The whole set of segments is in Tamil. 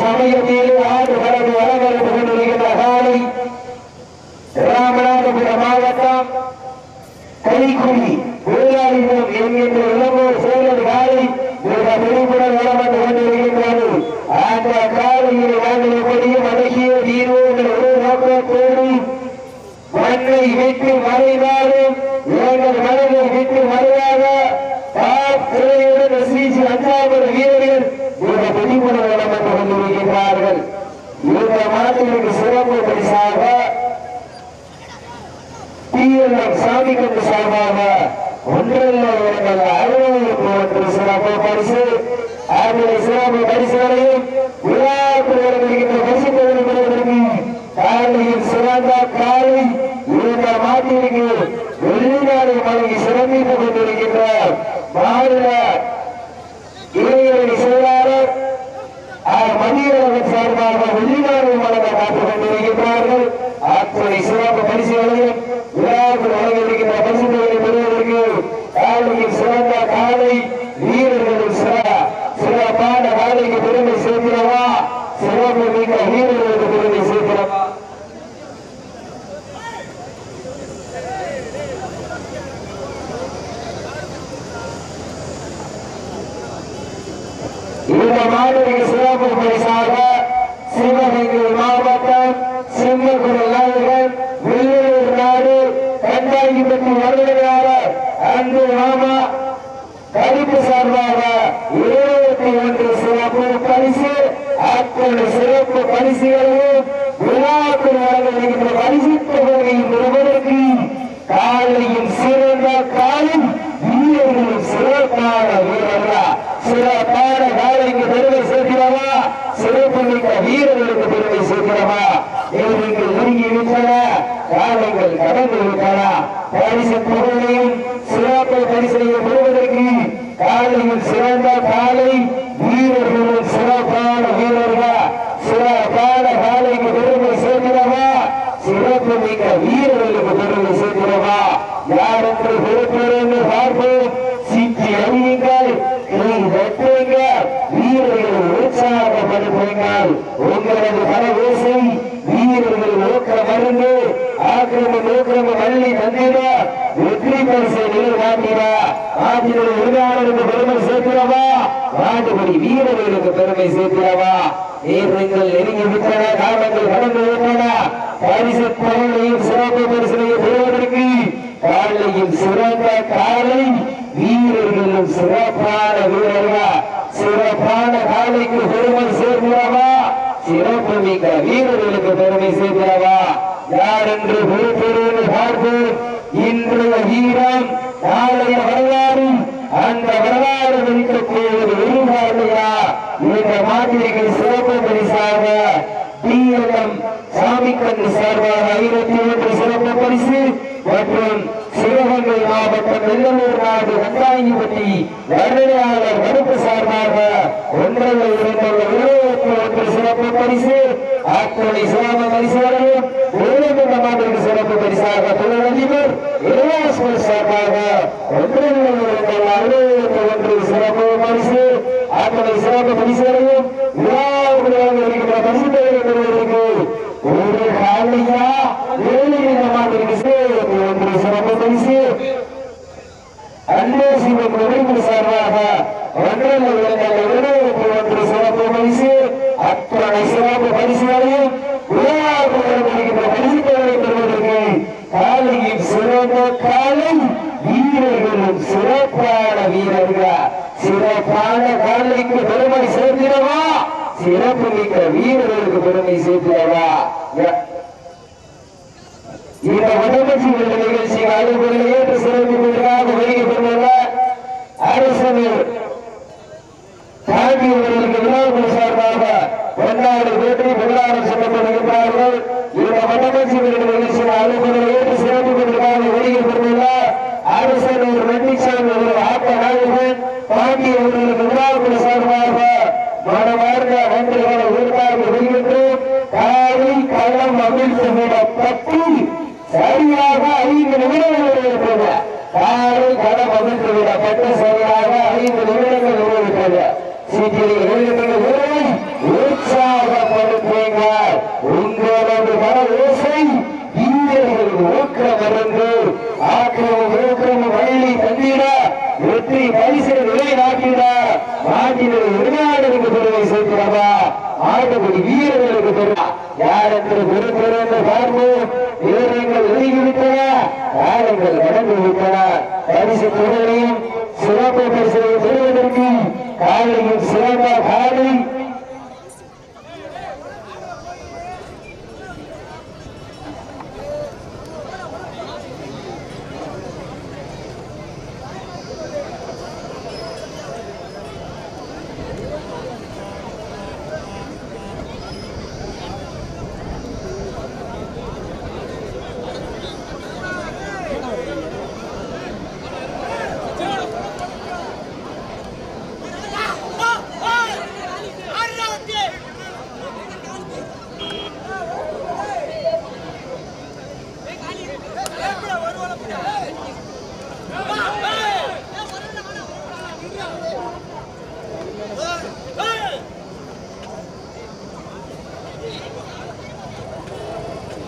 சமயத்தில் ஆண்டு கடந்து வரவழைத்துக் கொண்டிருக்கின்ற காலை ராமநாதபுரம் மாவட்டம் கைக்குடி டிஎல்எம் சாமி கண்டு சார்பாக ஒன்றில் இடங்கள் அலுவலகம் சிறப்பு பரிசு அவர்களை சிறப்பு பரிசுகளையும் விழாக்கள் வருகின்ற பரிசு பெறுவதற்கு காலையில் சிறந்த காலை இந்த மாட்டிற்கு வெளிநாடு வழங்கி சிறப்பித்துக் கொண்டிருக்கின்ற மாநில இளைஞரணி செயலாளர் மதியழகன் சார்பாக வெளிநாடு வழங்க காத்துக் கொண்டிருக்கின்றார்கள். அத்தனை சிறப்பு பரிசுகளையும் விழாக்கள் வழங்கியிருக்கின்ற பரிசுகளை பெறுவதற்கு காலையில் சிறந்த காலை வீரர்களும் சிற சிறப்பான காலைக்கு பெருமை சேர்க்கிறவா? சிறப்பு மிக்க வீரர்களுக்கு பெருமை சேர்க்கிறவா? இந்த மாணவிக்கு சிறப்பு பரிசாக சிவகங்கை மாவட்டம் சிங்கக்குடி நாயகன் வெள்ளூர் நாடு கண்டாங்கிப்பட்டி வருகிறார் அன்பு மாமா கருப்பு சார்பாக இருபத்தி ஒன்று சிறப்பு பரிசு அத்தனை சிறப்பு பரிசுகளையும் விழாவுக்கு வழங்க பரிசு தொகையை பெறுவதற்கு காலையும் சிறந்த காலம் வீரர்களும் சிறப்பான வீரர்களா சிறப்பான காலைக்கு பெருமை சேர்க்கிறவா சிறப்பு மிக்க வீரர்களுக்கு பெருமை சேர்க்கிறவா நீங்கள் நெருங்கி விட்டன காலங்கள் கடந்து விட்டன பரிசு பொருளையும் சிறப்பு பரிசையும் பெறுவதற்கு காலையில் சிறந்த காலை வீரர்களும் சிறப்பான வீரர்கள் சிறப்பான காலைக்கு பெருமை சேர்க்கிறவா சிறப்பு மிக்க வீரர்களுக்கு பெருமை சேர்க்கிறவா யார் என்று பொறுப்பேறு பார்ப்போம் சித்தி அறியுங்கள் கை வெட்டுங்கள் வீரர்கள் உற்சாகப்படுத்துங்கள் உங்களது பரவேசை வீரர்கள் நோக்க மருந்து ஆக்கிரம நோக்கிரம வள்ளி வெற்றி பரிசை நிலைநாட்டினா ஆட்சியில் உரிமையாளருக்கு பெருமை சேர்க்கிறவா? நாட்டுப்படி வீரர்களுக்கு பெருமை சேர்க்கிறவா? நேரங்கள் நெருங்கி விட்டன காலங்கள் கடந்து விட்டன பரிசு பொருளையும் சிறப்பு பரிசனையும் பெறுவதற்கு காலையும் சிறந்த காலை வீரர்களும் சிறப்பான வீரர்களா? சிறப்பான காலைக்கு பெருமை சேர்க்கிறவா? சிறப்பு மிக்க வீரர்களுக்கு பெருமை சேர்க்கிறவா? யார் என்று பொறுப்பெறுவது பார்த்து இன்றைய வீரம் நாளைய வரலாறு அந்த வரலாறு வைக்கக்கூடியது எதிர்பார்வையா இந்த மாதிரிக்கு சிறப்பு பரிசாக டிஎல்எம் சாமிக்கன் சார்பாக ஐநூத்தி ஒன்று சிறப்பு பரிசு மற்றும் சிவகங்கை மாவட்டம் வெள்ளலூர் நாடு கண்டாங்கிப்பட்டி வருடையாளர் மறுப்பு சார்பாக ஒன்றரை இரண்டு இருபத்தி ஒன்று சிறப்பு பரிசு. அத்தனை சிறப்பு பரிசு. பரிசாக தொழிலதிபர் இளையாஸ்வர் சார்பாக ஒன்றரை இரண்டுள்ள ஒன்று சிறப்பு பரிசு அத்தனை சிறப்பு பரிசுகளையும் விழாவுடன் இருக்கின்ற பரிசு பெறுவதற்கு ஒரு காலையா ஏழு மாவட்ட ஒன்று சிறப்பு பரிசு அன்பே சிவன் சார்பாக ஒன்றரை இரண்டு இருபத்தி ஒன்று சிறப்பு பரிசு அத்தனை சிறப்பு பரிசுகளையும் விழாவுடன் இருக்கின்ற பரிசுகளை பெறுவதற்கு காலையில் சிறந்த காலை வீரர்களும் சிறப்பான வீரர்கள் சிறப்பான காலைக்கு பெருமை சேர்த்திடவா சிறப்பு மிக்க வீரர்களுக்கு பெருமை சேர்த்திடவா? இந்த உடம்பு நிகழ்ச்சி வாழ்வுகளை ஏற்று சிறப்பு வருகை பெற்றுள்ள அரசர் தாங்கியவர்களுக்கு விழாக்கள் சார்பாக பொன்னாடு வேட்டி பொன்னாடு சொல்லப்படுகின்றார்கள் இந்த வடமஞ்சி நிகழ்ச்சி வாழ்வுகளை ஏற்று சிறப்பு வருகை பெற்றுள்ள அரசர் ரெட்டிசாமி உங்களது மன ஓசை வீரர்கள் ஊக்கம் மறந்து ஆக்கிரமம் ஊக்கம் வள்ளி தந்திட வெற்றி பரிசு நிலைநாட்டிட. நாட்டினுடைய உரிமையாளருக்கு பெருமை சேர்க்கிறவா? ஆட்டுப்படி வீரர்களுக்கு பெருமை. யார் என்று பொறுத்திருந்து பார்ப்போம். வீரர்கள் நெருங்கிவிட்டன காலங்கள் கடந்து விட்டன பரிசு தொகையையும் சிறப்பு பரிசுகளை பெறுவதற்கு காலையும் சிறந்த காலை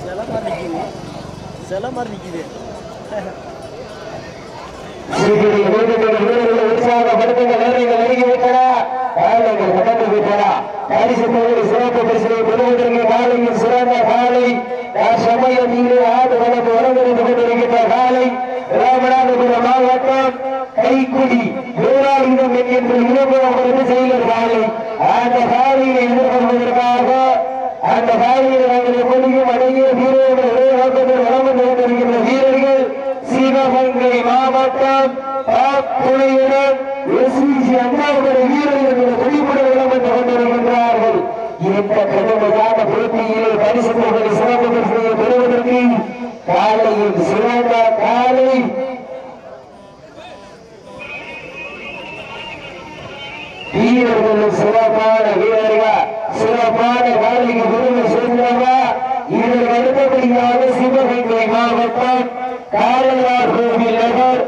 சில மாதிரி நிற்கிது சில மாதிரி நிற்கிது சிறப்பு பரிசனை பெறுவதற்கு காலையில் சிறந்த காலை சமயம் இங்கே ஆடு வளர்ந்து வளர்ந்து கொண்டிருக்கின்ற காலை ராமநாதபுரம் மாவட்டம் கைக்குடி வேளாயுதம் என்கின்ற இளம்பரம் செய்கிற காலை அந்த காலையை எதிர்கொள்வதற்காக அந்த காலையில் நாங்கள் எப்பொழுதும் அடங்கிய வீரர்கள் ஒரே நோக்கத்தில் வளம் வந்து வீரர்கள் சிவகங்கை மாவட்டம் துணையுடன் எஸ்பிசி அண்ணாவுடைய வீரர்கள் என்ற வெளிப்படை வளம் வந்து கொண்டிருக்கின்றார்கள். இந்த கடுமையான போட்டியில் பரிசு தொகை சிறப்பு பரிசையை பெறுவதற்கு காலையில் சிறந்த காலை வீரர்களும் சிறப்பான வீரர்கள் சிறப்பான காலைக்கு பெருமை சேர்ந்தவா இதற்கு அடுத்தபடியாக சிவகங்கை மாவட்டம் காளையார் கோவில் நகர்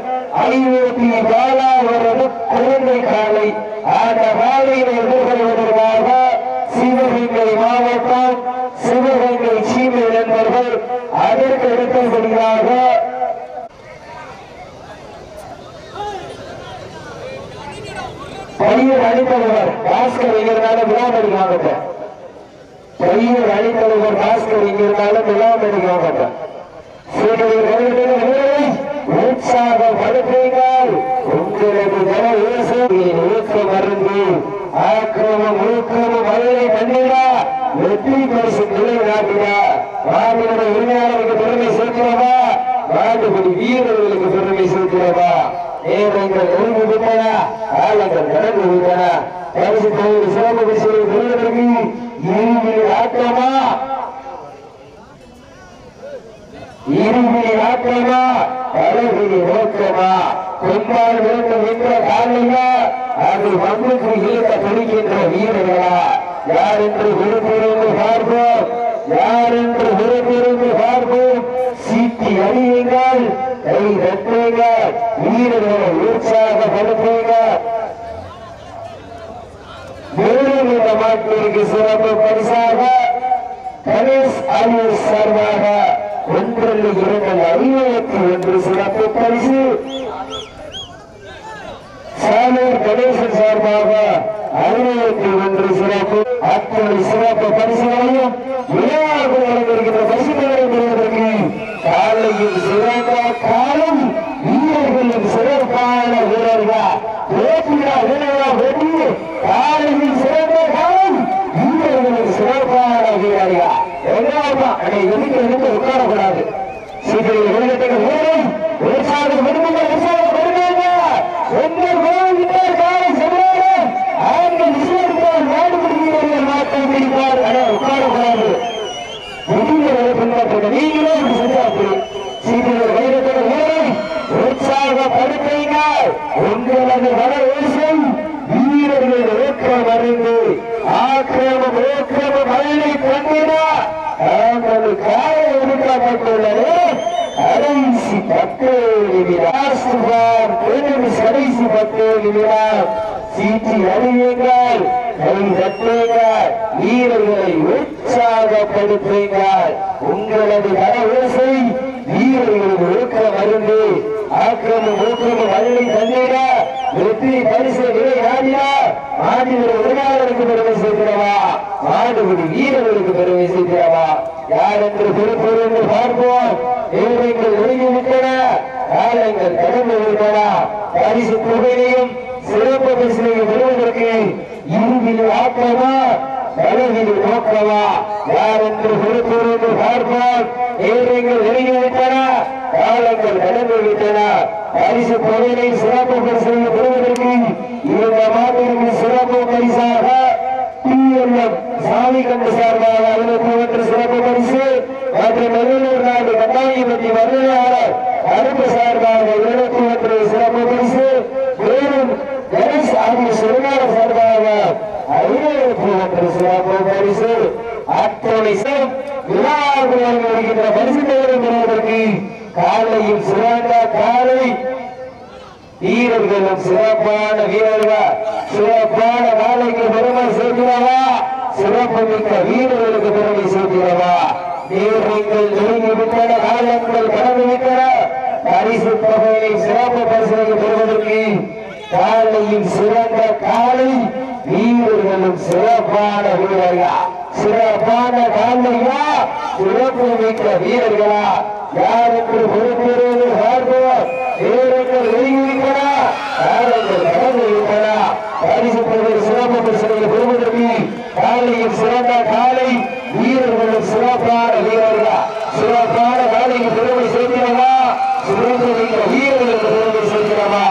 ஐஓபி பாலா அவரது குழந்தை காலை அந்த காலையில் எதிர்கொள்வதற்காக சிவகங்கை மாவட்டம் சிவகங்கை சீமை நண்பர்கள் அதற்கு அடுத்தபடியாக பையன் அணித்தலைவர் பாஸ்கர் ஐயர்னால விழாமணி மாவட்டம். பையன் அணித்தலைவர் பாஸ்கர் எங்கிருந்தாலும் விழாமணி மாவட்டம் உற்சாகப்படுத்துங்கள் உங்களது ஜன யோசனையின் ஊக்கம் மருந்து. ஆக்கிரமம் ஊக்கமும் மழையை தந்திடா வெற்றி பரிசு நிலை மாநில உரிமையாளருக்கு பெருமை சேர்க்கிறவா மாட்டுப்படி வீரர்களுக்கு பெருமை சேர்க்கிறவா நேரங்கள் நெருங்கி விட்டன காலங்கள் கடந்து விட்டன பரிசு தொகை சிறப்பு பரிசுகளை பெறுவதற்கு இறுதி ஆட்டமா இருவிழி ஆட்டமா தலைவிழி நோக்கமா கொண்டால் வேண்டும் என்ற காலையா அது மண்ணுக்கு இழுக்க துடிக்கின்ற வீரர்களா. யார் என்று விருப்பிருந்து பார்ப்போம்? யார் என்று விருப்பிருந்து பார்ப்போம்? சீட்டி அடியுங்கள் கை தட்டுங்கள் வீரர்களை உற்சாகப்படுத்துங்கள். மாட்டிற்கு சிறப்பு பரிசாக கணேஷ் அலி சர்வாக ஒன்றில் இரண்டு ஐநூறுக்கு ஒன்று சிறப்பு பரிசு. சாலூர் கணேசன் சார்பாக ஐநூறுக்கு ஒன்று சிறப்பு அத்தனை சிறப்பு பரிசுகளையும் விளையாட்டு வழங்கியிருக்கின்ற பரிசுகளை பெறுவதற்கு காலையில் சிறந்த காலம் சிறப்பான வீரர்கள். போட்டியா வீரர்களா காலையில் சிறந்த காலம் வீரர்களும் சிறப்பான வீரர்கள். எல்லாம் அதை எதுக்கு எதுக்கு உட்காரக்கூடாது? Sí, lo que tengo கடைசி பத்து நிமிடம். கடைசி பத்து நிமிடம். சீட்டி அறியுங்கள் கை தட்டுங்கள் வீரர்களை உற்சாகப்படுத்துங்கள். உங்களது கரவோசை வீரர்களுக்கு ஊக்க மருந்து. ஆக்கிரமும் ஊக்கமும் வள்ளி தந்திட வெற்றி பரிசு விளையாடினா மாநில உரிமையாளருக்கு பெருமை சேர்க்கிறவா மாடுபடி வீரர்களுக்கு பெருமை சேர்க்கிறவா யார் என்று பொறுப்பு என்று பார்ப்போம். ஏழைகள் ஒழுங்கி காலங்கள் கடந்து விட்டன பரிசு தொகையிலையும் சிறப்பு பரிசிலையும் பெறுவதற்கு இருவில் ஆக்கமா தலைவில் நோக்கமா? யார் என்று பொறுப்போர் பார்ப்போம். ஏழைகள் ஒழுங்கி காலங்கள் கடந்து விட்டன பரிசு தொகையினை சிறப்பு பரிசிலை பெறுவதற்கு இந்த மாட்டிற்கு சிறப்பு பரிசாக சாமி கண்டு சார்பாக சிறப்பு பரிசு மற்றும் நெல்லூர் நாடு கட்டாயப்பட்டி வருகையாளர் அருப்பு சார்பாக இருபத்தி ஒன்று சிறப்பு பரிசு. மேலும் கணேஷ் ஆகிய சிறுநாட சார்பாக ஐநூறு ஒன்று சிறப்பு பரிசு. அத்தனை சேம் வருகின்ற பரிசு தேவை பெறுவதற்கு காலையில் சிறந்த காலை. வீரர்களும் சிறப்பான வீரர்கள் சிறப்பான வேலைக்கு பெருமை சேர்க்கிறவா? சிறப்பு மிக்க வீரர்களுக்கு பெருமை சேர்க்கிறவா? வீரர்கள் நெருங்கி விட்டன காலங்கள் கடந்து விட்டன. பரிசு தொகையை சிறப்பு பரிசனை பெறுவதற்கு காலையில் சிறந்த காலை வீரர்களும் சிறப்பான வீரர்களா? சிறப்பான காலையா? சிறப்பு மிக்க வீரர்களா? யார் என்று பொறுப்பேறுவது பார்ப்போம் வீரர்கள் வெளியிருக்கிறா காலங்கள் கடந்து விட்டனா. பரிசு தொகை சிறப்பு பரிசுகளை பெறுவதற்கு காலையில் சிறந்த காலை வீரர்கள் சிறப்பான வீரர்கள். சிறப்பான வேலைக்கு பெருமை சேர்க்கிறவா? சிறந்த மிக்க வீரர்களுக்கு பெருமை சேர்க்கிறவா?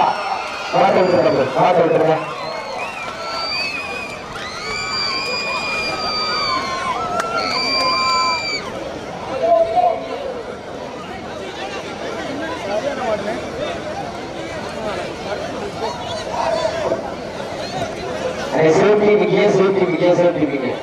மாட்ட விட்டுருங்க மாட்ட விட்டுருங்க. சேஃப்டி மிக்க சேஃப்டி மிக்க சேஃப்டி மிக்க.